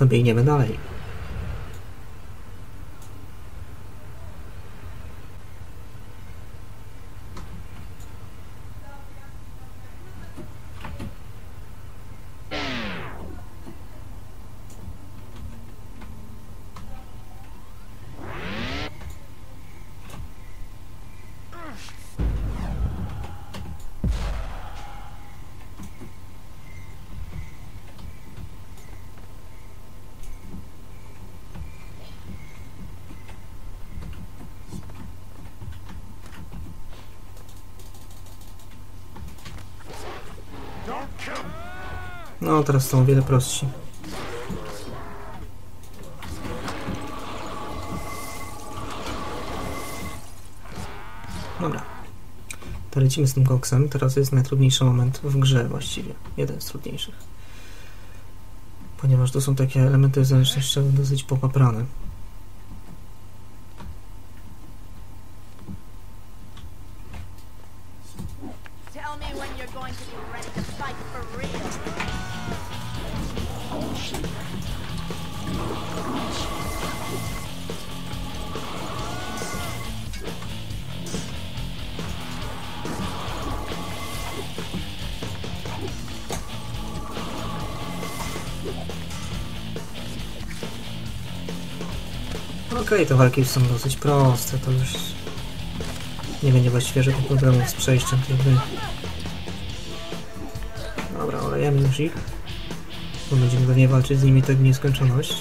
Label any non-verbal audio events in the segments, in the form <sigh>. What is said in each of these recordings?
to biegniemy dalej. No, teraz są o wiele prostsi. Dobra. To lecimy z tym koksem. Teraz jest najtrudniejszy moment w grze właściwie. Jeden z trudniejszych. Ponieważ to są takie elementy zręcznościowe dosyć popaprane. Okej, te walki są dosyć proste, to już nie będzie właściwie żadnych problemów z przejściem tej. Dobra, olejemy już ich. Bo będziemy pewnie walczyć z nimi tak w nieskończoność.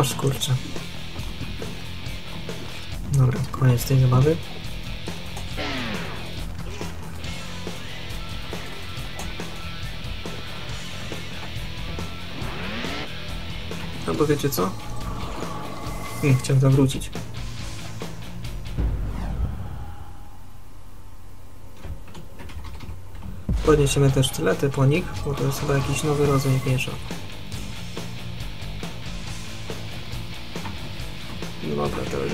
No kurczę. Dobra, koniec tej zabawy. Albo wiecie co? Hmm, chciałem zawrócić. Podniesiemy też sztylety po nich, bo to jest chyba jakiś nowy rodzaj miecza.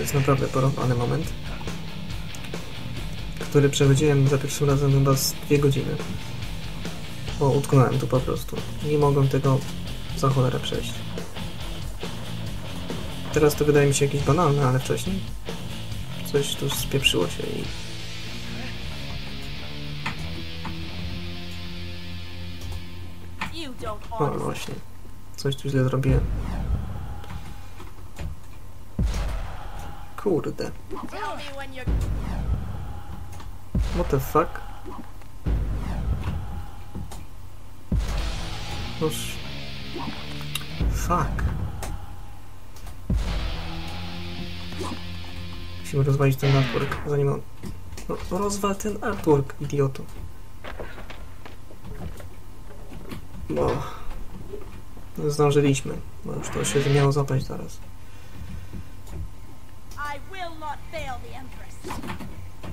Jest naprawdę porąbany moment, który przechodziłem za pierwszym razem chyba z dwie godziny. Bo utknąłem tu po prostu. Nie mogłem tego za cholerę przejść. Teraz to wydaje mi się jakieś banalne, ale wcześniej coś tu spieprzyło się i O, honestly. właśnie. Coś tu źle zrobiłem. Kurde. What the fuck? Noż... Fuck. Musimy rozwalić ten artwork, zanim on... No, rozwal ten artwork, idioto. No, zdążyliśmy, bo już to się miało zapaść zaraz.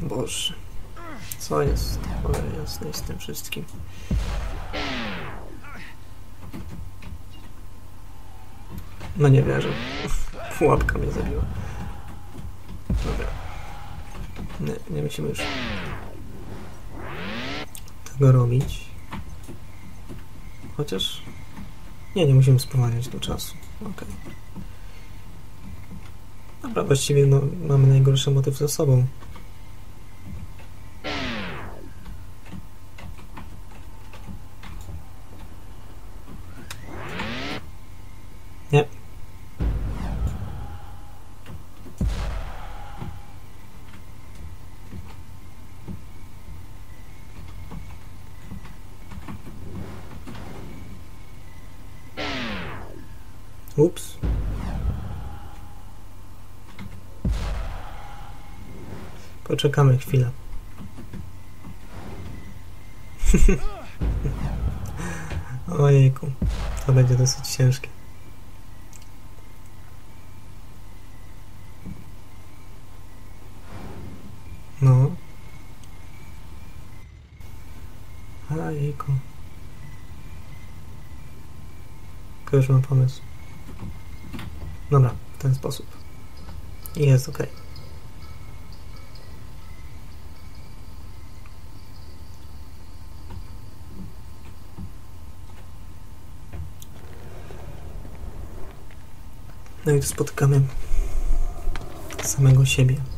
Boże. Co jest? Cholera jasnej z tym wszystkim. No nie wierzę. <laughs> Pułapka mnie zabiła. Dobra. Nie, nie musimy już tego robić. Chociaż... Nie, nie musimy spowalniać do czasu. Okej. Właściwie no, mamy najgorszy motyw ze sobą. Poczekamy chwilę. <laughs> Ojejku, to będzie dosyć ciężkie. No. Ojejku. Tylko już mam pomysł. Dobra, w ten sposób. I jest ok. No spotykamy samego siebie.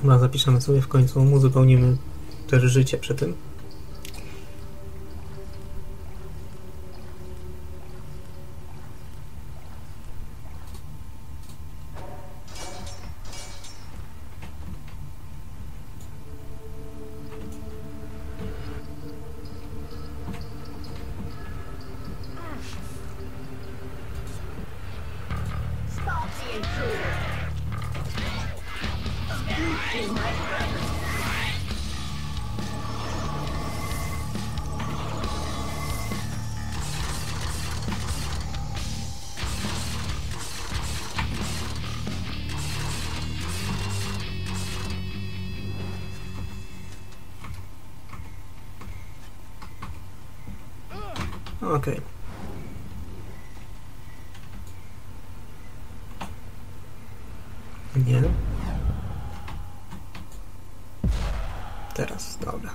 Chyba zapiszemy sobie w końcu, uzupełnimy też życie przy tym. Okej. Nie. Teraz, dobra.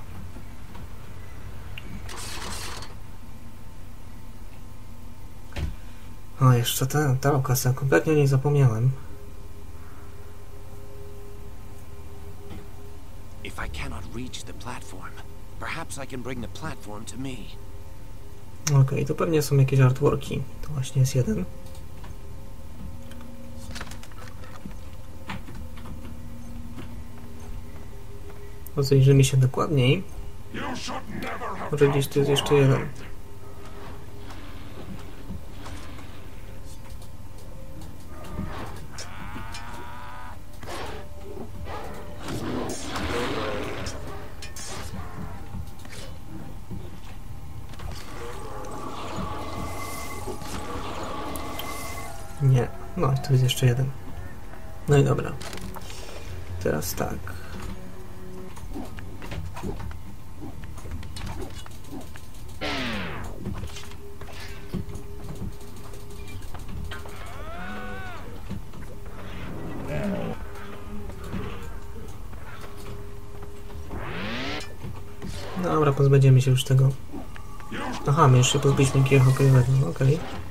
O, jeszcze ta, ta okazja, kompletnie o niej zapomniałem. If I cannot reach the platform, perhaps I can bring the platform to me. Okej, to pewnie są jakieś artworki. To właśnie jest jeden. Rozejrzymy się dokładniej. Może gdzieś tu jest jeszcze jeden. No, tu jest jeszcze jeden. No i dobra. Teraz tak. Dobra, pozbędziemy się już tego. Aha, my się pozbyliśmy hokejowego, okej. Chciałem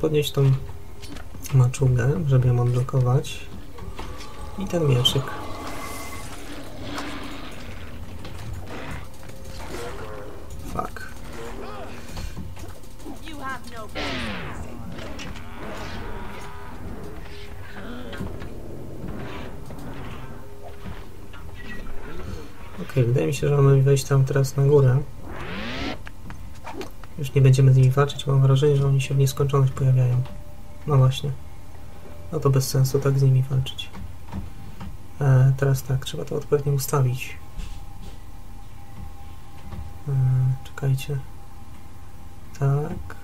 podnieść tą maczugę, żeby ją odblokować. I ten mieczyk. Fuck. Okej, wydaje mi się, że mamy wejść tam teraz na górę. Już nie będziemy z nimi walczyć, mam wrażenie, że oni się w nieskończoność pojawiają. No właśnie. No to bez sensu tak z nimi walczyć. E, teraz tak, trzeba to odpowiednio ustawić. E, czekajcie. Tak.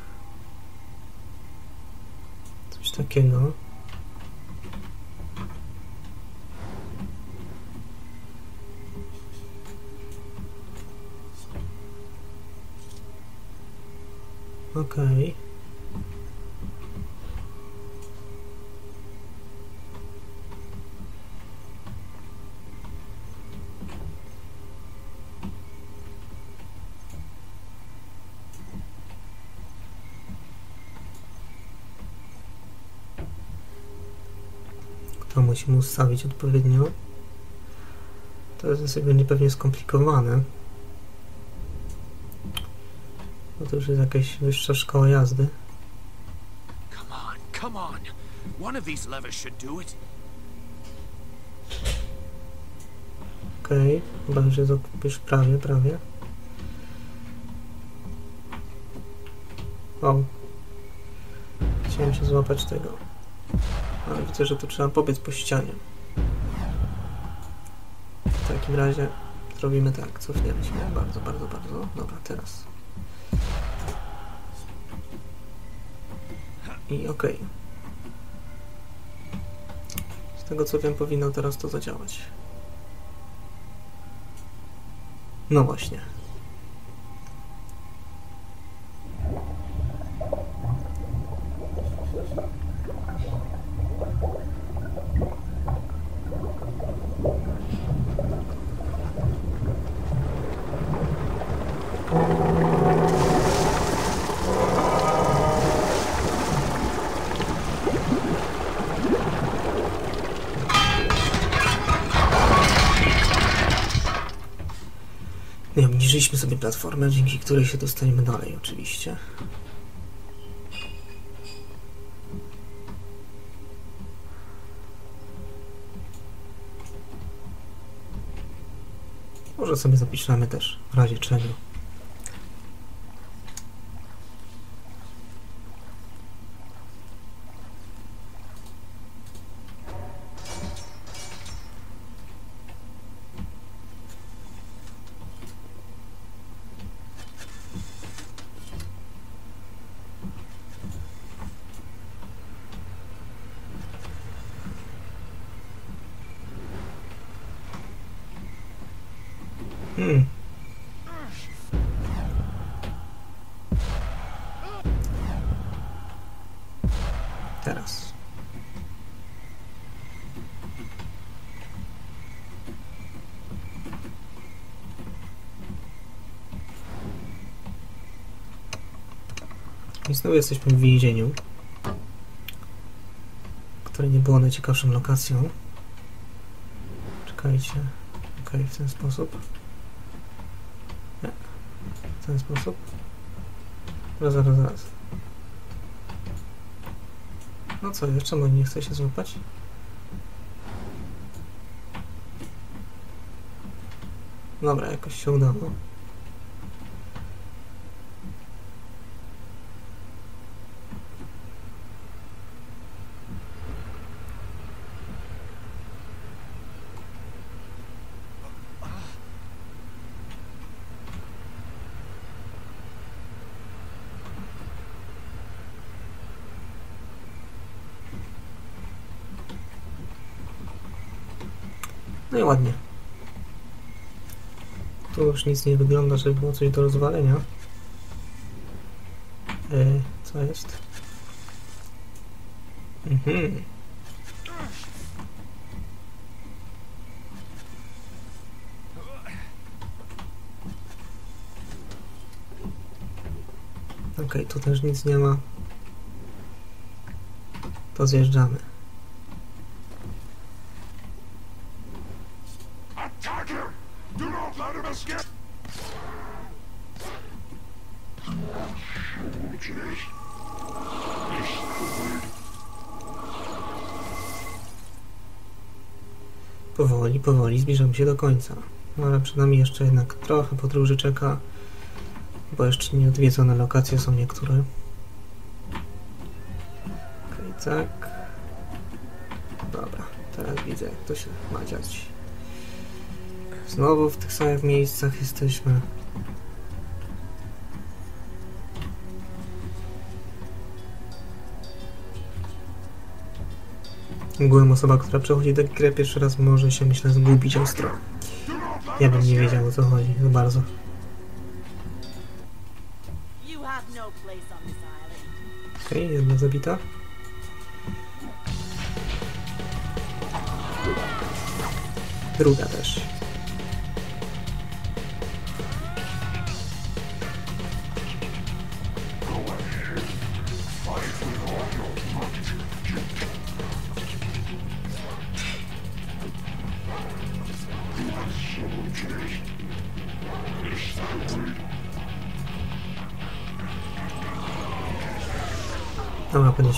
Coś takiego. Okej. to musimy ustawić odpowiednio. To jest sobie będzie pewnie skomplikowane. To już jest jakaś wyższa szkoła jazdy. Come on, come on. One of these levers should do it. Okej, chyba już jest ok- już prawie, prawie. O. Chciałem się złapać tego. Ale widzę, że tu trzeba pobiec po ścianie. W takim razie zrobimy tak, cofniemy się. Bardzo, bardzo, bardzo. Dobra, teraz. I okej. Z tego co wiem, powinno teraz to zadziałać. No właśnie. Nie, obniżyliśmy sobie platformę, dzięki której się dostaniemy dalej oczywiście. Może sobie zapiszemy też, w razie czego. Hmm. Teraz. I znowu jesteśmy w więzieniu, które nie było najciekawszą lokacją. Czekajcie. Okej, w ten sposób. Nie. W ten sposób. Zaraz, zaraz, zaraz. No co, jeszcze mój nie chce się złapać? Dobra, jakoś się udało. No i ładnie. Tu już nic nie wygląda, żeby było coś do rozwalenia. E, co jest? Mhm. Okej, tu też nic nie ma. To zjeżdżamy. Powoli, powoli zbliżamy się do końca. No ale przed nami jeszcze jednak trochę podróży czeka, bo jeszcze nieodwiedzone lokacje są niektóre. Okej, tak. Dobra, teraz widzę jak to się ma dziać. Znowu w tych samych miejscach jesteśmy. Ogółem osoba, która przechodzi tę grę pierwszy raz może się myślę zgubić ostro. Ja bym nie wiedział o co chodzi za bardzo. No. Okej, jedna zabita. Druga też.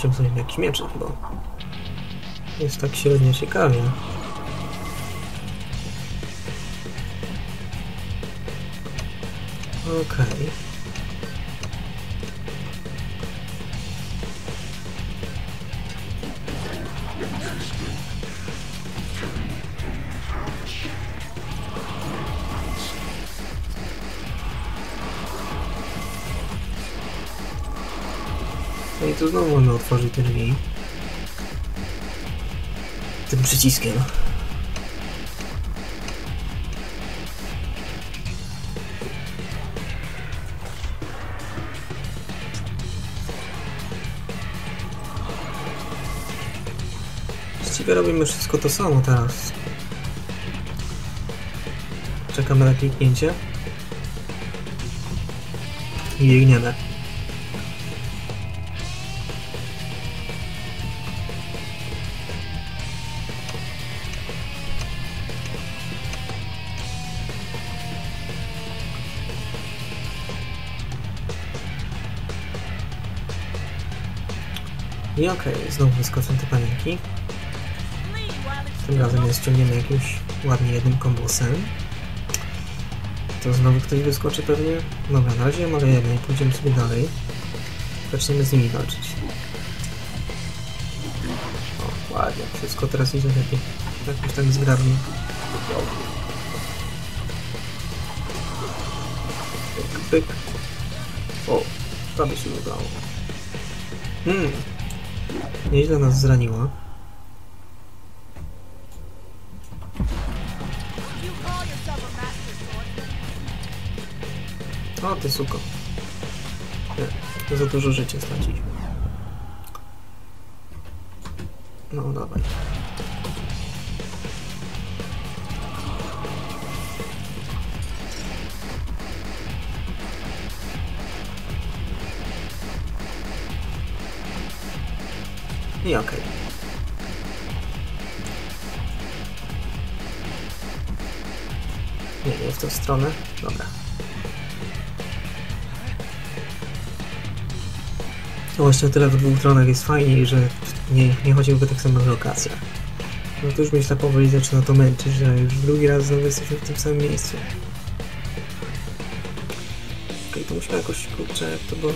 Podniesiemy sobie jakiś mieczyk, bo jest tak średnio ciekawie. Okej. No tu znowu można otworzyć te drzwi. Tym przyciskiem. Właściwie robimy wszystko to samo teraz. Czekamy na kliknięcie. I biegniemy. I okej, znowu wyskoczą te panienki. Tym razem je ściągniemy jakimś ładnie jednym kombosem. To znowu ktoś wyskoczy pewnie. Dobra, na razie mamy jednej, pójdziemy sobie dalej. Zaczniemy z nimi walczyć. O, ładnie, wszystko teraz idzie lepiej. Jakoś tak zgrabnie. Pyk, pyk. O, prawie się udało. Hmm. Nieźle nas zraniła. O, ty suko. Nie, za dużo życia stracić. No, dawaj. I okej. Nie, nie w tą stronę. Dobra. No właśnie tyle w dwóch stronach jest fajniej, że nie, nie chodziłby tak samo w lokacjach. No to już myślę powoli zaczyna to męczyć, że już drugi raz znowu jesteśmy w tym samym miejscu. Okej, to musimy jakoś, kurczę, jak to było...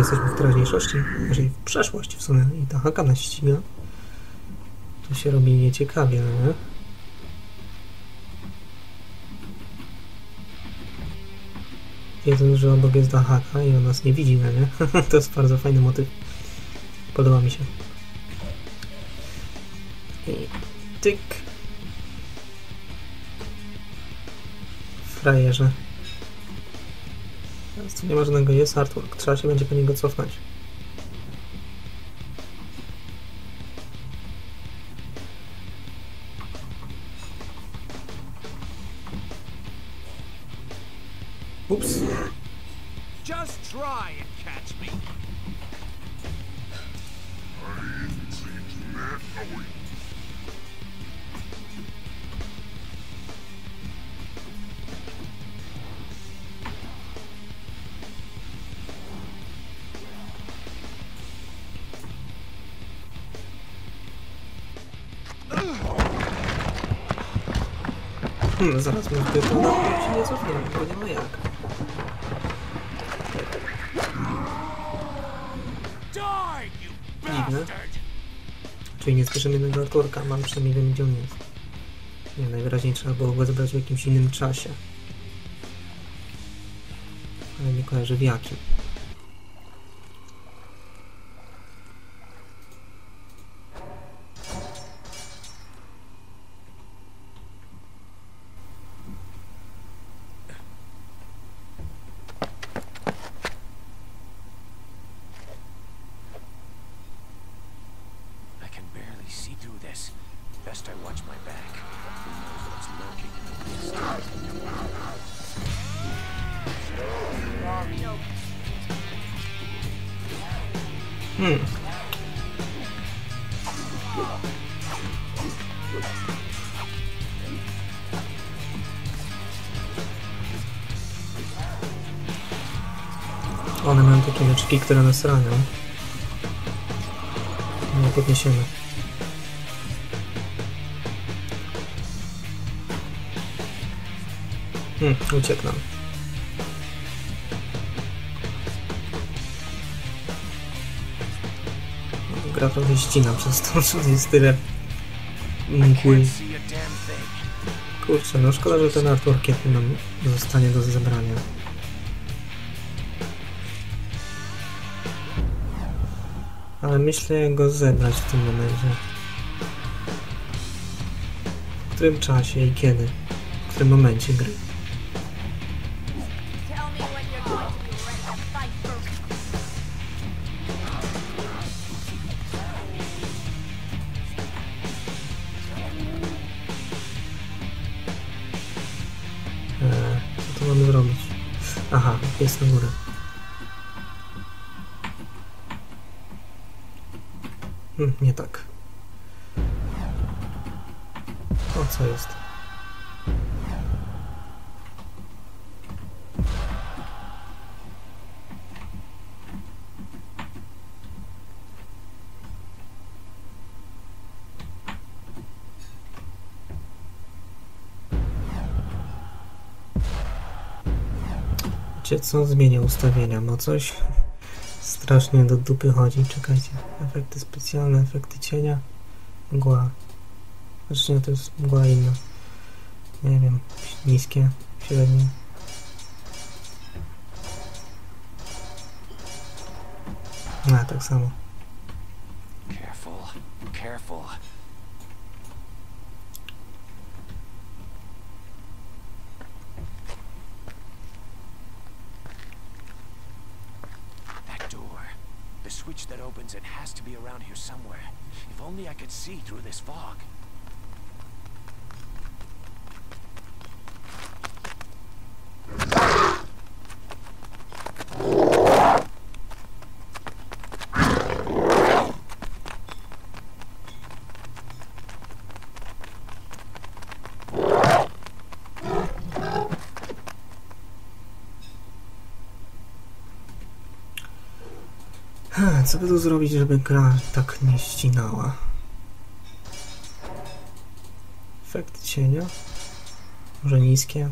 jesteśmy w teraźniejszości, jeżeli w przeszłości w sumie i ta haka nas ściga. To się robi nieciekawie, no nie? Wiedząc, że obok jest Dahaka i on nas nie widzi, no nie? <laughs> to jest bardzo fajny motyw. Podoba mi się. I tyk. Frajerze. Teraz tu nie ma żadnego jest artwork. Trzeba się będzie po niego cofnąć. Hmm, zaraz mi tutaj to no, się nie cofniemy, bo nie ma jak. Dziwne. Czyli nie słyszymy jednego artworka, mam przynajmniej wiem gdzie on jest. Nie, najwyraźniej trzeba było go zebrać w jakimś innym czasie. Ale nie kojarzę w jakim. Hmm. One mają takie mieczyki, które nas ranią. Nie podniesiemy. Hmm, uciekł nam. Gra trochę ścina przez to, <laughs> że jest tyle mgły. Kurczę, no szkoda, że ten Artur kiedy nam zostanie do zebrania. Ale myślę go zebrać w tym momencie. W którym czasie i kiedy? W którym momencie gry? Jest na górę. Hmm, nie tak. O, co jest? Co? Zmienię ustawienia, bo coś strasznie do dupy chodzi. Czekajcie. Efekty specjalne, efekty cienia. Mgła. Znaczy to jest mgła inna. Nie wiem. Niskie, średnie. A, tak samo. Careful, careful. Could see through this fog. Ha, Co by tu zrobić, żeby gra tak nie ścinała? Cienia? Może niskie?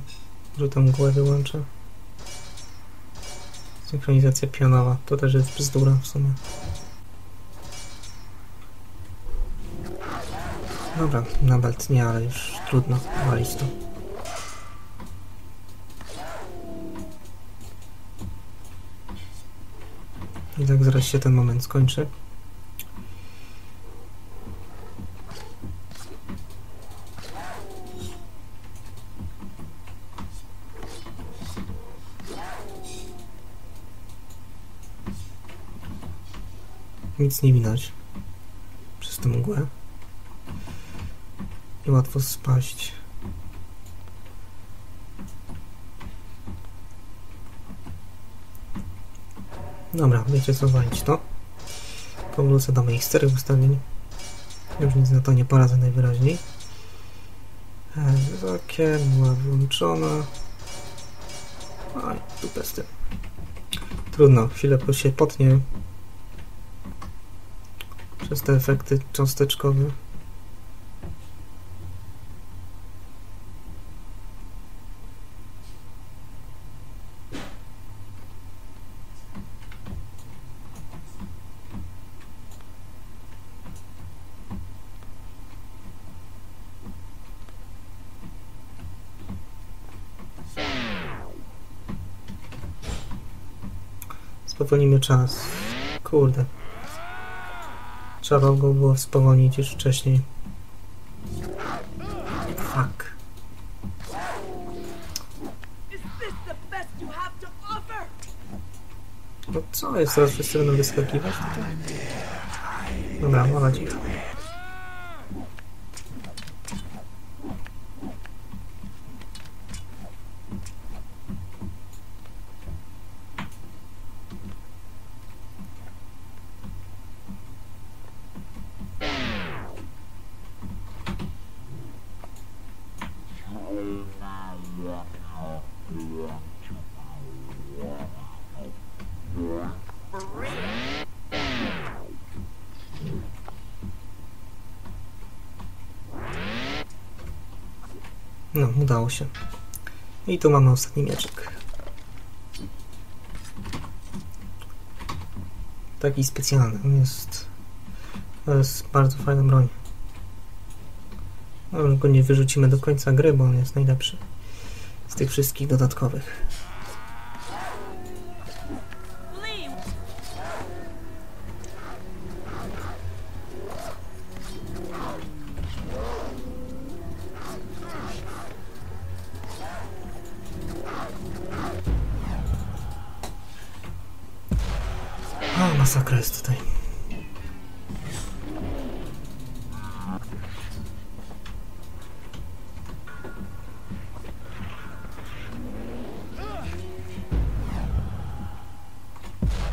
Może tą mgłę wyłączę? Synchronizacja pionowa. To też jest bzdura w sumie. Dobra, nadal tnie, ale już trudno walić to. I tak zaraz się ten moment skończy. Nic nie widać przez tę mgłę. I łatwo spaść. Dobra, wiecie co walić to. Powrócę do moich starych ustawień. Już nic na to nie poradzę najwyraźniej. E, Wysokie, była wyłączona. Oj, dupę z tym. Trudno, chwilę się potnie. Przez te efekty cząsteczkowe. Spowolnimy czas. Kurde. Trzeba go było spowolnić już wcześniej. Fuck. No co jest? Teraz wszyscy będą wyskakiwać? Dobra, mam nadzieję. No, udało się. I tu mamy ostatni mieczek. Taki specjalny. On jest... To jest bardzo fajna broń. No, go nie wyrzucimy do końca gry, bo on jest najlepszy. Z tych wszystkich dodatkowych.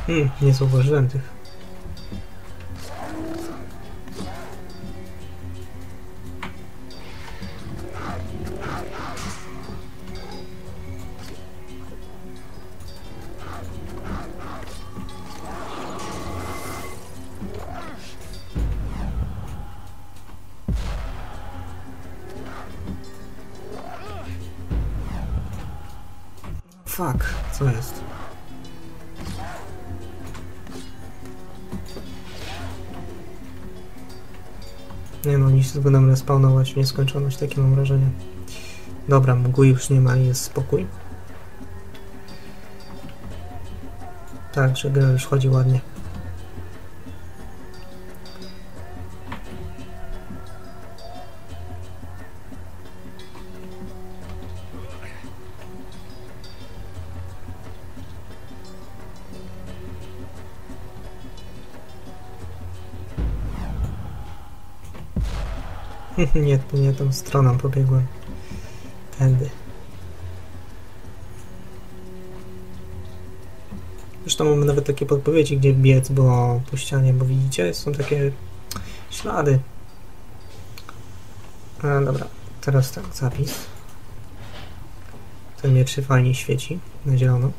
Hmm, nie zauważyłem tych. Się będą respawnować w nieskończoność, takie mam wrażenie. Dobra, mgły już nie ma i jest spokój. Tak, że gra już chodzi ładnie. <laughs> nie, nie tą stroną pobiegłem. Tędy. Zresztą mamy nawet takie podpowiedzi, gdzie biec było po ścianie, bo widzicie, są takie ślady. A, dobra, teraz tak, zapis. Ten się fajnie świeci na zielono.